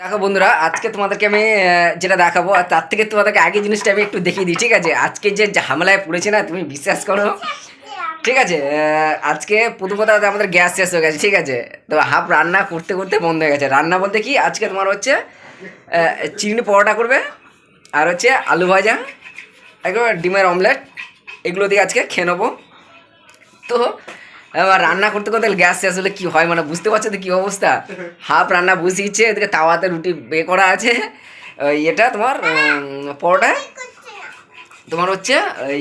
দেখো বন্ধুরা, আজকে তোমাদেরকে আমি যেটা দেখাবো, আর তার থেকে তোমাদেরকে আগে জিনিসটা আমি একটু দেখিয়ে দিই, ঠিক আছে? আজকে যে ঝামেলায় পড়েছে না, তুমি বিশ্বাস করো? ঠিক আছে আজকে প্রথম কথা আমাদের গ্যাস শেষ হয়ে গেছে, ঠিক আছে? তো হাফ রান্না করতে করতে বন্ধ হয়ে গেছে। রান্না বলতে কি, আজকে তোমার হচ্ছে চিনি পরোটা করবে, আর হচ্ছে আলু ভাজা, একদম ডিমের অমলেট এগুলো দিয়ে আজকে খেয়ে নেব। তো এবার রান্না করতে করতে গ্যাস শেষ হলে কী হয় মানে বুঝতে পারছ তো কী অবস্থা? হাফ রান্না বসিয়েছে এদিকে তাওয়াতে রুটি বে করা আছে। এটা তোমার পরোটা। তোমার হচ্ছে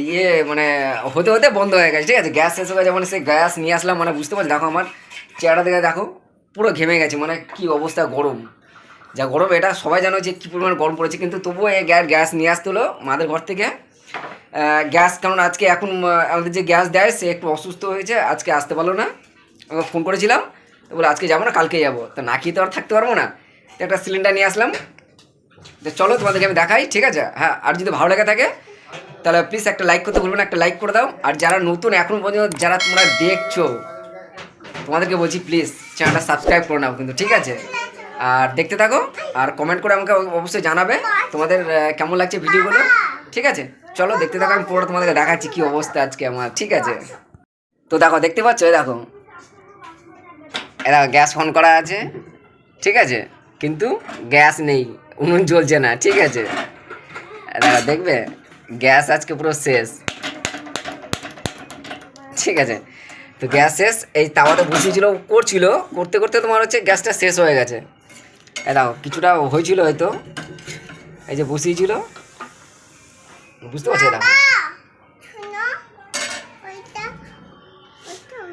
ইয়ে মানে হতে হতে বন্ধ হয়ে গেছে, ঠিক আছে? গ্যাস শেষ হয়ে গেছে মানে সেই গ্যাস নিয়ে আসলাম মানে বুঝতে পারছি? দেখো আমার চেহারা দেখে দেখো, পুরো ঘেমে গেছে মানে কি অবস্থা গরম। যা গরম, এটা সবাই জানো যে কী পরিমাণ গরম পড়েছে, কিন্তু তবুও এই গ্যাস নিয়ে আসতে হলো মাদের ঘর থেকে। গ্যাস, কারণ আজকে এখন আমাদের যে গ্যাস দেয়, সে একটু অসুস্থ হয়েছে, আজকে আসতে পারল না। ফোন করেছিলাম বলে আজকে যাব না কালকে যাব। তো না খেয়ে তো আর থাকতে পারব না। তো একটা সিলিন্ডার নিয়ে আসলাম। তো চলো তোমাদেরকে আমি দেখাই, ঠিক আছে? হ্যাঁ আর যদি ভালো লেগে থাকে, তাহলে প্লিজ একটা লাইক করতে ভুলবে না, একটা লাইক করে দাও। আর যারা নতুন, এখন পর্যন্ত যারা তোমরা দেখছ, তোমাদেরকে বলছি প্লিজ চ্যানেলটা সাবস্ক্রাইব করে নাও কিন্তু, ঠিক আছে? আর দেখতে থাকো, আর কমেন্ট করে আমাকে অবশ্যই জানাবে, তোমাদের কেমন লাগছে ভিডিওগুলো ঠিক আছে? চলো, দেখতে থাকো, আমি পুরো তোমাদেরকে দেখাচ্ছি কি অবস্থা আজকে আমার, ঠিক আছে? তো দেখো, দেখতে পাচ্ছ? দেখো। এ দেখো, গ্যাস অন করা আছে, ঠিক আছে? কিন্তু গ্যাস নেই, উনুন জ্বলছে না, ঠিক আছে? দেখো, দেখবে? গ্যাস আজকে পুরো শেষ, ঠিক আছে? তো গ্যাস শেষ, এই তাওয়াতে বসিয়েছিল করছিল, করতে করতে তোমার হচ্ছে গ্যাসটা শেষ হয়ে গেছে। এ দেখো, কিছুটা হয়েছিল হয়তো, এই যে বসিয়েছিল। বুঝতে পারছি দেখো।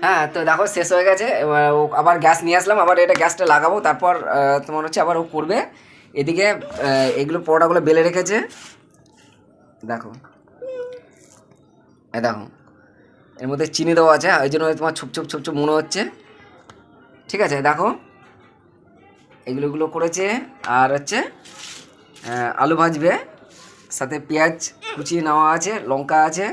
হ্যাঁ তো দেখো, শেষ হয়ে গেছে। এবার ও আবার গ্যাস নিয়ে আসলাম, আবার এটা গ্যাসটা লাগাবো। তারপর তোমার হচ্ছে আবার ও করবে। এদিকে এগুলো পরোটাগুলো বেলে রেখেছে। দেখো। এ দেখো। এর মধ্যে চিনি দেওয়া আছে ওই জন্য তোমার ছুপ ছুপ ছুপ ছুপ মনে হচ্ছে। ঠিক আছে, দেখো। এগুলোগুলো করেছে, আর হচ্ছে আলু ভাজবে। সাথে পেঁয়াজ কুচিয়ে নেওয়া আছে লঙ্কা আছে।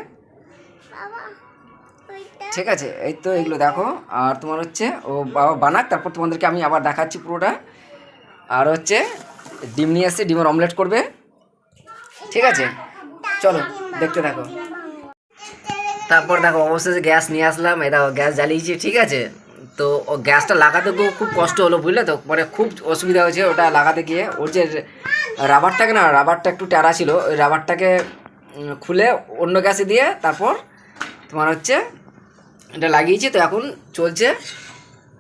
ঠিক আছে এই তো এগুলো দেখো। আর তোমার হচ্ছে ও বাবা বানাক তারপর তোমাদেরকে আমি আবার দেখাচ্ছি পুরোটা। আর হচ্ছে ডিম নিয়ে এসে ডিমের অমলেট করবে। ঠিক আছে চলো দেখতে থাকো। তারপর দেখো অবশেষে গ্যাস নিয়ে আসলাম। এই দেখো গ্যাস জ্বালিয়েছি ঠিক আছে। তো ও গ্যাসটা লাগাতে গিয়েও খুব কষ্ট হলো বুঝলে তো? মানে খুব অসুবিধা হয়েছে ওটা লাগাতে গিয়ে। ওর যে রাবারটাকে না রাবারটা একটু টেরা ছিল ওই রাবারটাকে খুলে অন্য গ্যাসে দিয়ে তারপর তোমার হচ্ছে এটা লাগিয়েছি। তো এখন চলছে।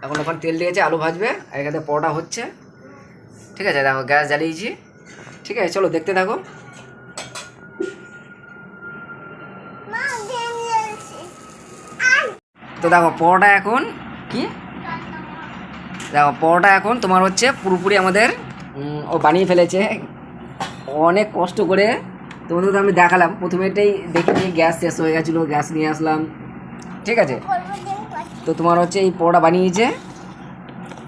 এখন ওখানে তেল দিয়েছে আলু ভাজবে আর এখানে পরোটা হচ্ছে। ঠিক আছে দেখো গ্যাস জ্বালিয়েছি। ঠিক আছে চলো দেখতে থাকো। তো দেখো পরোটা এখন কি? দেখো, পরোটা এখন তোমার হচ্ছে পুরোপুরি আমাদের ও বানিয়ে ফেলেছে। অনেক কষ্ট করে তোমাদের তো আমি দেখালাম। প্রথমে এটাই দেখি গ্যাস শেষ হয়ে গেছিল, গ্যাস নিয়ে আসলাম। ঠিক আছে? তো তোমার হচ্ছে এই পরোটা বানিয়েছে।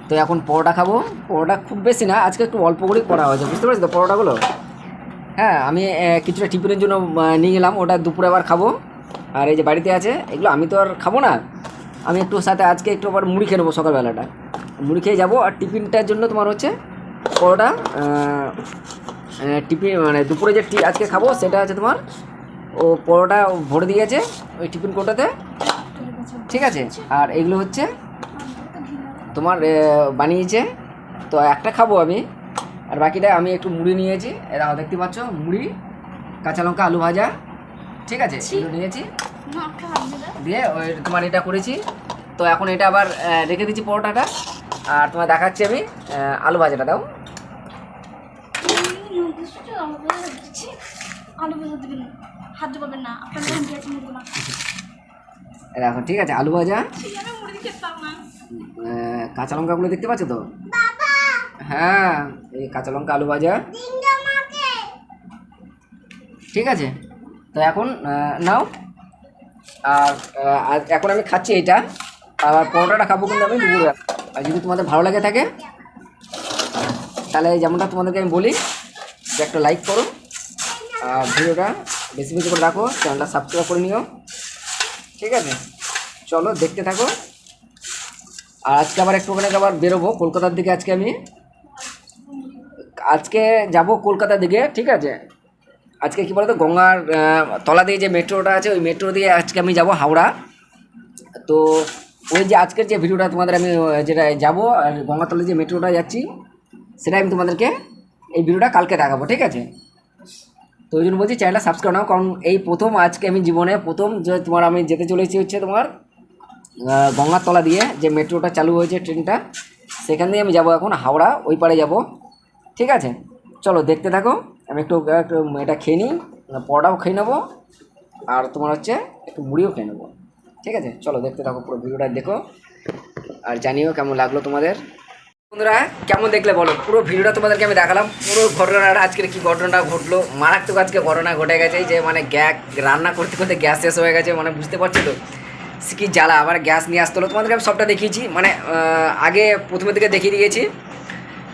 তো এখন পরোটা খাব। পরোটা খুব বেশি না, আজকে একটু অল্প করেই করা হয়েছে। বুঝতে পারছি তো পরোটাগুলো? হ্যাঁ আমি কিছুটা টিফিনের জন্য নিয়ে গেলাম ওটা দুপুরে আবার খাব। আর এই যে বাড়িতে আছে, এগুলো আমি তো আর খাব না। আমি একটু সাথে আজকে একটু আবার মুড়ি খেয়ে নেব সকালবেলাটা। মুড়ি খেয়ে যাব আর টিফিনটার জন্য তোমার হচ্ছে পরোটা টিফিন মানে দুপুরে যে টি আজকে খাব সেটা হচ্ছে তোমার ও পরোটা ভরে দিয়েছে ওই টিফিন কোটাতে। ঠিক আছে? আর এগুলো হচ্ছে তোমার বানিয়েছে। তো একটা খাব আমি। আর বাকিটা আমি একটু মুড়ি নিয়েছি। এরা দেখতে পাচ্ছ মুড়ি কাঁচা লঙ্কা আলু ভাজা। ঠিক আছে? এগুলো নিয়েছি। দিয়ে ওই তোমার এটা করেছি। তো এখন এটা আবার রেখে দিচ্ছি পরোটাটা। আর তোমার দেখাচ্ছি আমি আলু ভাজাটা দাও। দেখো ঠিক আছে আলু ভাজা। কাঁচা লঙ্কাগুলো দেখতে পাচ্ছ তো? হ্যাঁ এই কাঁচা লঙ্কা আলু ভাজা। ঠিক আছে তো এখন নাও। আর এখন আমি খাচ্ছি এটা। আর পরোটাটা খাব কিন্তু আমি দুপুরে আর যদি তোমাদের ভালো লাগে থাকে, তাহলে যেমনটা তোমাদেরকে আমি বলি, যে একটা লাইক করো। আর ভিডিওটা বেশি বেশি করে রাখো চ্যানেলটা সাবস্ক্রাইব করে নিও। ঠিক আছে? চলো, দেখতে থাকো। আর আজকে আবার একটুখানি আবার বেরোবো, কলকাতার দিকে আজকে আমি। আজকে যাব কলকাতার দিকে, ঠিক আছে? আজকে কি বলতো, গঙ্গার তলা দিয়ে যে মেট্রোটা আছে, ওই মেট্রো দিয়ে আজকে আমি যাব হাওড়া। তো ওই যে আজকের যে ভিডিওটা তোমাদের আমি যেটা যাব, আর গঙ্গাতলে যে মেট্রোটা যাচ্ছি সেটা আমি তোমাদেরকে এই ভিডিওটা কালকে দেখাবো, ঠিক আছে? তো ওই জন্য বলছি চ্যানেলটা সাবস্ক্রাইব নাও, কারণ এই প্রথম আজকে আমি জীবনে, প্রথম যে তোমার আমি যেতে চলেছি হচ্ছে তোমার গঙ্গার তলা দিয়ে যে মেট্রোটা চালু হয়েছে ট্রেনটা, সেখান দিয়ে আমি যাব এখন হাওড়া, ওই পারে যাব, ঠিক আছে? চলো, দেখতে থাকো। আমি একটু এটা খেয়ে নিই পরোটাও খেয়ে নেব, আর তোমার হচ্ছে একটু মুড়িও খেয়ে নেব। ঠিক আছে? চলো, দেখতে থাকো পুরো ভিডিওটা, দেখো, আর জানিও কেমন লাগল তোমাদের। বন্ধুরা, কেমন দেখলে বলো? পুরো ভিডিওটা তোমাদেরকে আমি দেখালাম। পুরো ঘটনাটা, আজকের কি ঘটনাটা ঘটলো? মারাত্মক আজকে ঘটনা ঘটে গেছে যে মানে গ্যাস, রান্না করতে করতে গ্যাস শেষ হয়ে গেছে মানে বুঝতে পারছ তো? কি জ্বালা? আবার গ্যাস নিয়ে আসতে হলো? তোমাদেরকে আমি সবটা দেখিয়েছি। মানে আগে প্রথমের দিকে দেখিয়ে দিয়েছি।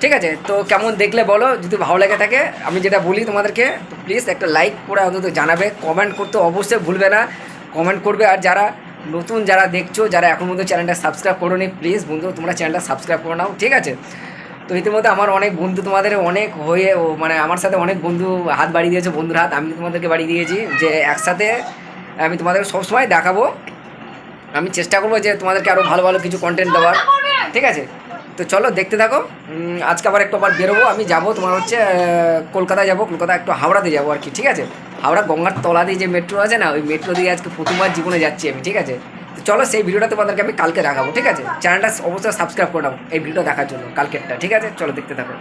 ঠিক আছে, তো কেমন দেখলে বলো, যদি ভালো লেগে থাকে, আমি যেটা বলি তোমাদেরকে, তো প্লিজ একটা লাইক করে অন্তত জানাবে কমেন্ট করতে অবশ্যই ভুলবে না কমেন্ট করবে, আর যারা নতুন, যারা দেখছ, যারা এখন পর্যন্ত চ্যানেলটা সাবস্ক্রাইব করো নি প্লিজ বন্ধু, তোমরা চ্যানেলটা সাবস্ক্রাইব করে নাও, ঠিক আছে? তো ইতিমধ্যে আমার অনেক বন্ধু তোমাদের অনেক হয়ে, ও মানে আমার সাথে অনেক বন্ধু হাত বাড়িয়ে দিয়েছে, বন্ধুর হাত, আমি তোমাদেরকে বাড়িয়ে দিয়েছি, যে একসাথে আমি তোমাদের সবসময় দেখাবো। আমি চেষ্টা করব যে তোমাদেরকে আরও ভালো ভালো কিছু কন্টেন্ট দেওয়ার, ঠিক আছে? তো চলো, দেখতে থাকো। আজকে আবার একটু আবার বেরোবো। আমি যাব তোমার হচ্ছে কলকাতায় কলকাতা যাব। কলকাতা একটু হাওড়াতে যাব আর কি, ঠিক আছে? হাওড়া গঙ্গার তলা দিয়ে যে মেট্রো আছে না, ওই মেট্রো দিয়ে আজকে প্রথমবার জীবনে যাচ্ছি আমি, ঠিক আছে? তো চলো, সেই ভিডিওটা তোমাদেরকে আমি কালকে দেখাবো, ঠিক আছে? চ্যানেলটা অবশ্যই সাবস্ক্রাইব করে নাও, এই ভিডিওটা দেখার জন্য, কালকেরটা, ঠিক আছে? চলো, দেখতে থাকো।